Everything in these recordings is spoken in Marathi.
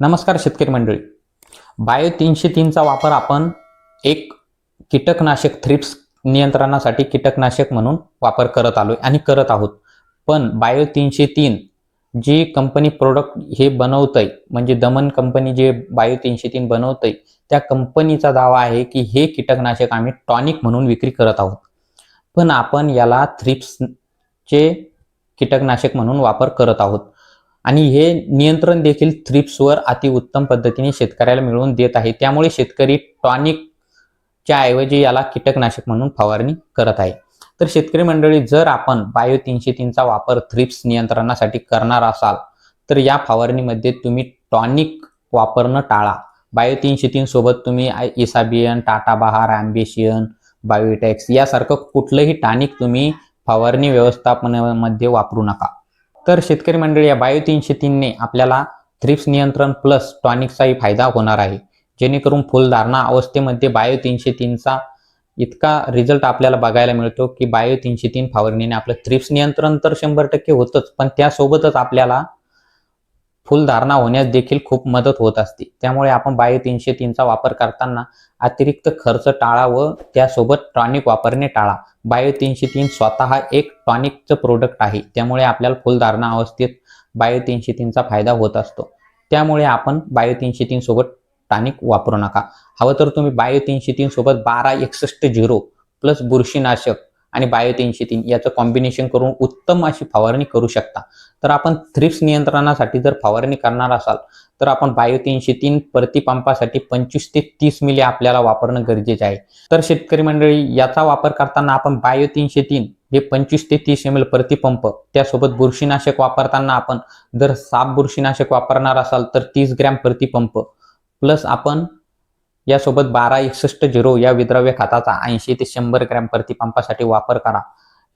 नमस्कार शेतकरी मंडळी. बायो तीनशे तीनचा वापर आपण एक कीटकनाशक थ्रिप्स नियंत्रणासाठी कीटकनाशक म्हणून वापर करत आलोय आणि करत आहोत. पण बायो तीनशे तीन जी कंपनी प्रोडक्ट हे बनवतंय म्हणजे दमन कंपनी जे बायो तीनशे तीन बनवतंय त्या कंपनीचा दावा आहे की हे कीटकनाशक आम्ही टॉनिक म्हणून विक्री करत आहोत. पण आपण याला थ्रिप्सचे कीटकनाशक म्हणून वापर करत आहोत. आणि हे नियंत्रण देखील थ्रिप्सवर अतिउत्तम पद्धतीने शेतकऱ्याला मिळवून देत आहे. त्यामुळे शेतकरी टॉनिकच्या ऐवजी याला कीटकनाशक म्हणून फवारणी करत आहे. तर शेतकरी मंडळी जर आपण बायो तीनशे तीनचा वापर थ्रिप्स नियंत्रणासाठी करणार असाल तर या फवारणीमध्ये तुम्ही टॉनिक वापरणं टाळा. बायो तीनशे तीन सोबत तुम्ही इसाबियन टाटा बहार अँबिशियन बायोटेक्स यासारखं कुठलंही टॉनिक तुम्ही फवारणी व्यवस्थापनामध्ये वापरू नका. तर शेतकरी मंडळी या बायो तीनशे तीनने आपल्याला थ्रिप्स नियंत्रण प्लस टॉनिकचाही फायदा होणार आहे. जेणेकरून फुलधारणा अवस्थेमध्ये बायो तीनशे तीनचा इतका रिझल्ट आपल्याला बघायला मिळतो की बायो तीनशे तीन फावरणीने आपलं थ्रिप्स नियंत्रण तर शंभर टक्के होतंच पण त्यासोबतच आपल्याला फुलधारणा होण्यास देखील खूप मदत होत असते. त्यामुळे आपण बायो तीनशे तीनचा वापर करताना अतिरिक्त खर्च टाळा व त्यासोबत टॉनिक वापरणे टाळा. बायो तीनशे तीन स्वतः एक टॉनिकचं प्रोडक्ट आहे. त्यामुळे आपल्याला फुलधारणा अवस्थेत बायो तीनशे तीनचा फायदा होत असतो. त्यामुळे आपण बायो तीनशे तीन सोबत टॉनिक वापरू नका. हवं तर तुम्ही बायो तीनशे तीन सोबत बारा एकसष्ट झिरो प्लस बुरशीनाशक आणि बायो तीनशे तीन याचं कॉम्बिनेशन करून उत्तम अशी फवारणी करू शकता. तर आपण थ्रिप्स नियंत्रणासाठी जर फवारणी करणार असाल तर आपण बायो तीनशे तीन प्रतिपंपासाठी पंचवीस ते तीस मिली आपल्याला वापरणं गरजेचे आहे. तर शेतकरी मंडळी याचा वापर करताना आपण बायो तीनशे तीन हे पंचवीस ते तीस एम एल प्रतिपंप त्यासोबत बुरशीनाशक वापरताना आपण जर साप बुरशीनाशक वापरणार असाल तर तीस ग्रॅम प्रतिपंप प्लस आपण यासोबत बारा एकसष्ट झिरो या विद्रव्य खताचा ऐंशी ते शंभर ग्रॅम प्रतिपंपासाठी वापर करा.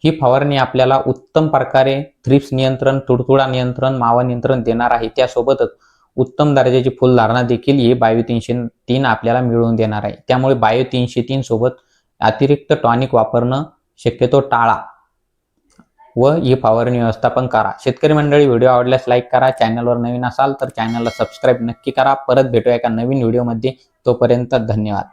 ही फवारणी आपल्याला उत्तम प्रकारे थ्रिप्स नियंत्रण तुडतुडा नियंत्रण मावा नियंत्रण देणार आहे. त्यासोबतच उत्तम दर्जाची फुलधारणा देखील ही बायो तीनशे तीन आपल्याला मिळवून देणार आहे. त्यामुळे बायो तीनशे तीन सोबत अतिरिक्त टॉनिक वापरणं शक्यतो टाळा. व ही फवारणी व्यवस्थापन करा. शेतकरी मंडळी व्हिडिओ आवडल्यास लाईक करा. चॅनलवर नवीन असाल तर चॅनलला सबस्क्राईब नक्की करा. परत भेटूया एका नवीन व्हिडिओमध्ये तोपर्यंत धन्यवाद.